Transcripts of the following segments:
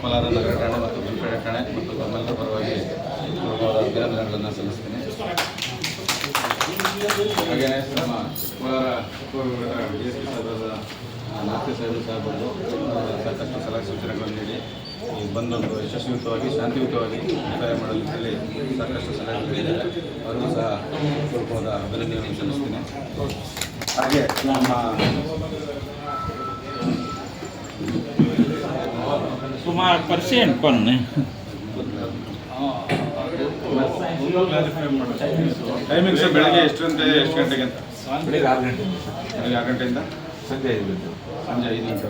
ಕೋಲಾರ ನಗರ ಠಾಣೆ ಮತ್ತು ಗುಲ್ಪೇಟೆ ಠಾಣೆ ಮತ್ತು ತಮ್ಮೆಲ್ಲರ ಪರವಾಗಿ ಅಭಿನಂದನೆಗಳನ್ನು ಸಲ್ಲಿಸ್ತೇನೆ. ಹಾಗೆಯೇ ನಮ್ಮ ಕೋಲಾರ ಡಿ ಎಸ್ ಪಿ ನಾಲ್ಕು ಸಾಹೇಬರು ಸಹ ಬಂದು ಸಾಕಷ್ಟು ಸಲಹೆ ಸೂಚನೆಗಳನ್ನು ನೀಡಿ ಬಂದೊಂದು ಯಶಸ್ವಿಯುತವಾಗಿ, ಶಾಂತಿಯುತವಾಗಿ ಮುಕ್ತಾಯ ಮಾಡಲು ಸಾಕಷ್ಟು ಸಲಹೆಗಳು ನೀಡಿದ್ದಾರೆ ಅವರಿಗೂ ಸಹ ಸ್ವಲ್ಪವಾದ ಅಭಿನಂದನೆಗಳನ್ನು ಸಲ್ಲಿಸ್ತೇನೆ. ಹಾಗೆ ನಮ್ಮ ಸುಮಾರು ಪರ್ಸೆಂಟ್ ಕೊನೆ ಟೈಮಿಂಗ್ಸ್ ಬೆಳಗ್ಗೆ ಎಷ್ಟರಿಂದ ಎಷ್ಟು ಗಂಟೆಗೆ ಅಂತ? ಬೆಳಿಗ್ಗೆ ಆರು ಗಂಟೆ. ಬೆಳಗ್ಗೆ ಆರು ಗಂಟೆಯಿಂದ? ಸಂಜೆ ಐದು ಗಂಟೆ. ಸಂಜೆ ಐದು ಗಂಟೆ.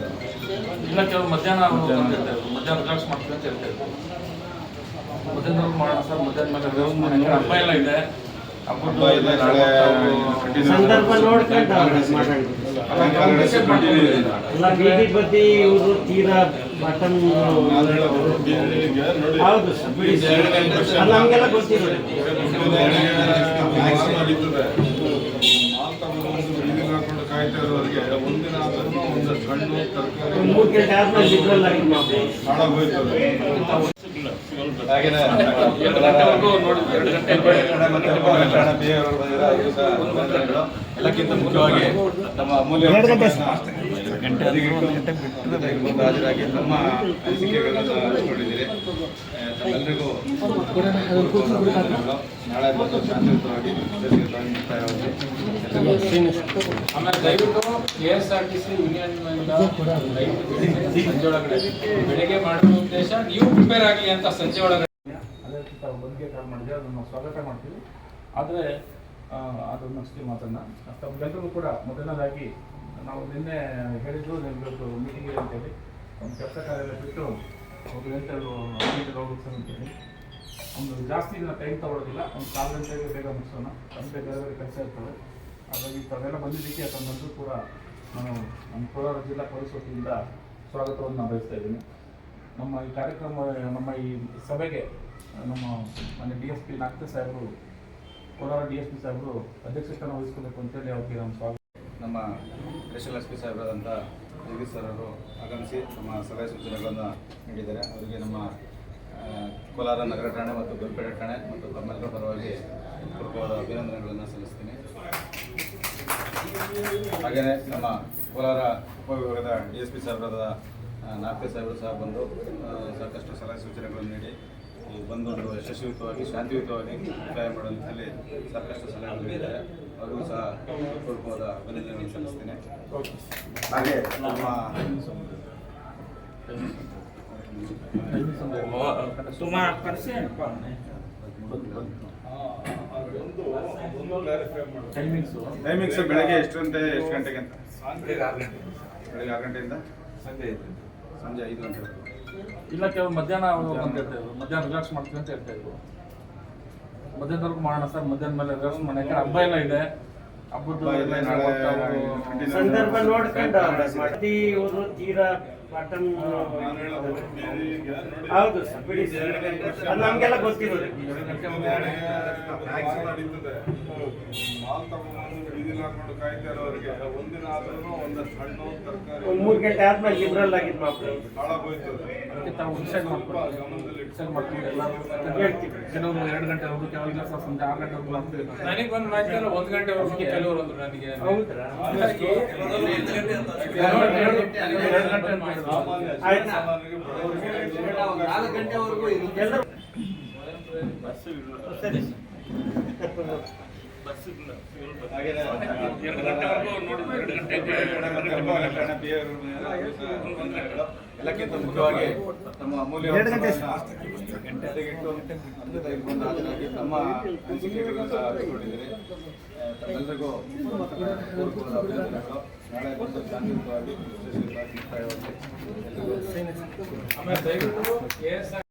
ಇಲ್ಲ ಕೆಲವು ಮಧ್ಯಾಹ್ನ ಮಧ್ಯಾಹ್ನ. ರಿಲ್ಯಾಕ್ಸ್ ಮಾಡ್ತೀವಿ ಅಂತ ಹೇಳ್ತೇವೆ ಮಧ್ಯಾಹ್ನ ಮಾಡೋಣ ಸರ್ ಮಧ್ಯಾಹ್ನ ಮೇಲೆ ಹಬ್ಬ ಎಲ್ಲ ಇದೆ. ಹಬ್ಬ ಇದೆ ನಾಳೆ ಸಂದರ್ಭ ನೋಡ್ಕೊಂಡು Holidays continue ಇದೆ. ಎಲ್ಲ ಬೀದಿ ಬದಿ ಇವರು ತೀರಾ ಬಟನ್ ಹೌದು ಸರ್ ನಮಗೆಲ್ಲ ಗೊತ್ತಿರೋದು ಒಂದು ಮೂರು ಗಂಟೆ ಆದ್ಮೇಲೆ ಲಿಬ್ರಲ್ ಆಗಿ ಮಾಡ್ಬೋದು ಹಾಗೇನೇ ಎರಡು ಗಂಟೆವರೆಗೂ ನೋಡಿ ಎರಡು ಗಂಟೆ ಠಾಣೆ ಮತ್ತೆ ಎಲ್ಲಕ್ಕಿಂತ ಮುಖ್ಯವಾಗಿ ನಮ್ಮ ಅಮೂಲ್ಯ ಹಾಜರಾಗಿ ತಮ್ಮ ಅನಿಸಿಕೆಗಳನ್ನು ಹಂಚಿಕೊಂಡಿದ್ದೀರಿ ಆ, ತಮ್ಮೆಲ್ಲರಿಗೂ ವಂದನೆಗಳು. ನಾಳೆ ಬಂದು ಶಾಂತಿಯುತವಾಗಿ ಶಾಂತಿಯುತವಾಗಿ ಮುಕ್ತಾಯವಾಗಿ ಎಲ್ಲರಿಗೂ ಆಮೇಲೆ ದಯವಿಟ್ಟು K S R T C union ಬೆಳಗ್ಗೆ ಮಾಡುವ ಉದ್ದೇಶ. ನೀವು ಪ್ರಿಪೇರ್ ಆಗಲಿ ಅಂತ ಸಂಜೆ ಒಳಗಡೆ. ಅದೇ ರೀತಿ ತಾವು ಬಂದಿಗೆ ಕಾಲ್ ಮಾಡಿದೆ ಅದನ್ನು ಸ್ವಾಗತ ಮಾಡ್ತೀವಿ. ಆದರೆ ಅದು ಅಷ್ಟೇ ಮಾತನ್ನು ತಮಗೆಲ್ಲರಿಗೂ ಕೂಡ ಮೊದಲನೇದಾಗಿ ನಾವು ನಿನ್ನೆ ಹೇಳಿದ್ದು ನಿಮ್ಮದು ಮೀಟಿಂಗ್ ಇದೆ ಅಂತೇಳಿ. ಒಂದು ಕೆಲಸ ಕಾರ್ಯ ಬಿಟ್ಟು ಒಂದು ಗಂಟೆ ಮೀಟಿಂಗ್ ಹೋಗ್ಬೇಕು ಸರ್ ಅಂತೇಳಿ. ಒಂದು ಜಾಸ್ತಿ ದಿನ ಟೈಮ್ ತಗೊಳ್ಳೋದಿಲ್ಲ ಒಂದು ಕಾಲು ಗಂಟೆಗೆ ಬೇಗ ಮುಗಿಸೋಣ. ಗಂಟೆ ಬೇರೆ ಬೇರೆ ಕೆಲಸ ಇರ್ತವೆ ಹಾಗಾಗಿ ತಾವೆಲ್ಲ ಬಂದಿದ್ದಕ್ಕೆ ತಮ್ಮೆಲ್ಲರೂ ಕೂಡ ನಾನು ನಮ್ಮ ಕೋಲಾರ ಜಿಲ್ಲಾ ಪೊಲೀಸ್ ವತಿಯಿಂದ ಸ್ವಾಗತವನ್ನು ನಾನು ಬಯಸ್ತಾ ಇದ್ದೀನಿ. ನಮ್ಮ ಈ ಕಾರ್ಯಕ್ರಮ, ನಮ್ಮ ಈ ಸಭೆಗೆ, ನಮ್ಮ ಮನೆ ಡಿ ಎಸ್ ಪಿ ನಾಗ್ತೆ ಸಾಹೇಬರು, ಕೋಲಾರ ಡಿ ಎಸ್ ಪಿ ಸಾಹೇಬರು ಅಧ್ಯಕ್ಷತೆಯನ್ನು ವಹಿಸ್ಕೋಬೇಕು ಅಂತೇಳಿ ಅವ್ರಿಗೆ ನಮ್ಮ ಸ್ವಾಗತ. ನಮ್ಮ ಸ್ಪೆಷಲ್ ಎಸ್ ಪಿ ಸಾಹೇಬರಾದಂಥ ಜಗದೀಶ್ ಸರ್ ಅವರು ಆಗಮಿಸಿ ನಮ್ಮ ಸಲಹೆ ಸೂಚನೆಗಳನ್ನು ನೀಡಿದ್ದಾರೆ. ಅವರಿಗೆ ನಮ್ಮ ಕೋಲಾರ ನಗರ ಠಾಣೆ ಮತ್ತು ಗುಲ್ಪೇಟೆ ಠಾಣೆ ಮತ್ತು ತಮ್ಮೆಲ್ಲರ ಪರವಾಗಿ ಪೂರ್ವವಾದ ಅಭಿನಂದನೆಗಳನ್ನು ಸಲ್ಲಿಸ್ತೀನಿ. ಹಾಗೆಯೇ ನಮ್ಮ ಕೋಲಾರ ಉಪವಿಭಾಗದ ಡಿ ಎಸ್ ಪಿ ಸಾಹೇಬರಾದ ನಾಲ್ಕು ಸಾಹೇಬರು ಸಹ ಬಂದು ಸಾಕಷ್ಟು ಸಲಹೆ ಸೂಚನೆಗಳನ್ನು ನೀಡಿ ಬಂದು ಬಂದೊಂದು ಯಶಸ್ವಿಯುತವಾಗಿ ಶಾಂತಿಯುತವಾಗಿ ಕಾಯ ಮಾಡುವಂಥಲ್ಲಿ ಸಾಕಷ್ಟು ಸಲಹೆಗಳು ನೀಡಿದ್ದಾರೆ. ಅವರಿಗೂ ಸಹ ಪೂರ್ವವಾದ ಅಭಿನಂದನೆಗಳನ್ನು ಸಲ್ಲಿಸ್ತೇನೆ. ಹಾಗೆ ನಮ್ಮ ಟೈಮಿಂಗ್ಸು ಬೆಳಗ್ಗೆ ಗಂಟೆ ಎಷ್ಟು ಗಂಟೆಗೆ ಅಂತ? ಬೆಳಿಗ್ಗೆ ಆರು ಗಂಟೆಯಿಂದ? ಸಂಜೆ ಐದು ಸಂಜೆ ಐದು ಗಂಟೆ ಇಲ್ಲ ಕೆಲವು ಮಧ್ಯಾಹ್ನ ಅಂತ ಹೇಳ್ತಾ ಇದ್ರು. ಮಧ್ಯಾಹ್ನ ರಿಲ್ಯಾಕ್ಸ್ ಮಾಡ್ತೀವಿ ಅಂತ ಹೇಳ್ತಾ ಇದ್ರು. ಮಧ್ಯಾಹ್ನವರೆಗೂ ಮಾಡೋಣ ಸರ್. ಮಧ್ಯಾಹ್ನ ಮೇಲೆ ರಿಲ್ಯಾಕ್ಸ್ ಮಾಡೋಣ ಯಾಕಂದ್ರೆ ಹಬ್ಬ ಎಲ್ಲ ಇದೆ. ಹಬ್ಬದ ಸಂದರ್ಭ ನೋಡ್ಕೊಂಡು ಇವರು ತೀರಾ ಹೌದು ಸರ್. ಬಿಡಿ ಅದು ನಮಗೆಲ್ಲ ಗೊತ್ತಿರೋದು. ಎರಡು ಗಂಟೆ ಒಂದು ಮೂರು ಗಂಟೆ ಆದ್ಮೇಲೆ ಲಿಬ್ರಲ್ ಆಗಿ ಮಾಡ್ಬೋದು ಅದಕ್ಕೆ ತಾವು ಡಿಸೈಡ್ ಮಾಡ್ಕೊಂಡು ಡಿಸೈಡ್ ಮಾಡ್ಕೊಂಡು ಎಲ್ಲ. ಹೇಳ್ತೀವಿ. ಕೆಲವರು ಎರಡು ಗಂಟೆವರೆಗೂ ಕೆಲವು ಸಂಜೆ ಆರು ಗಂಟೆವರೆಗೂ ಆಗ್ತದೆ ನನಗೆ ಒಂದು ಒಂದು ಗಂಟೆವರೆಗೂ ಕೆಲವರು ಅಂದ್ರು ನನಗೆ. ಹೌದ್ರಾ? ಎರಡು ಗಂಟೆ ಮಾಡಿದ್ರು. ಆಯ್ತಾ. ಎಲ್ಲರೂ ಸರಿ ಹಾಗೆಯೇ ಎರಡು ಗಂಟೆವರೆಗೂ ನೋಡಿ ಎರಡು ಗಂಟೆಗೆ ಠಾಣೆ ಮತ್ತೆ ಉಪವಿಭಾಗ ಠಾಣೆ ಅವರು ಬಂದಿದ್ದಾರೆ, ಅವರಿಗೂ ಸಹ ವಂದನೆಗಳು. ಎಲ್ಲಕ್ಕಿಂತ ಮುಖ್ಯವಾಗಿ ನಮ್ಮ ಅಮೂಲ್ಯ ಹಾಜರಾಗಿ ತಮ್ಮ ಅನಿಸಿಕೆಗಳನ್ನು ಸಹ ಹಂಚಿಕೊಂಡಿದ್ದೀರಿ ತಮ್ಮೆಲ್ಲರಿಗೂ ನಾಳೆ ಬಂದು ಶಾಂತಿಯುತವಾಗಿ ಎಲ್ಲರಿಗೂ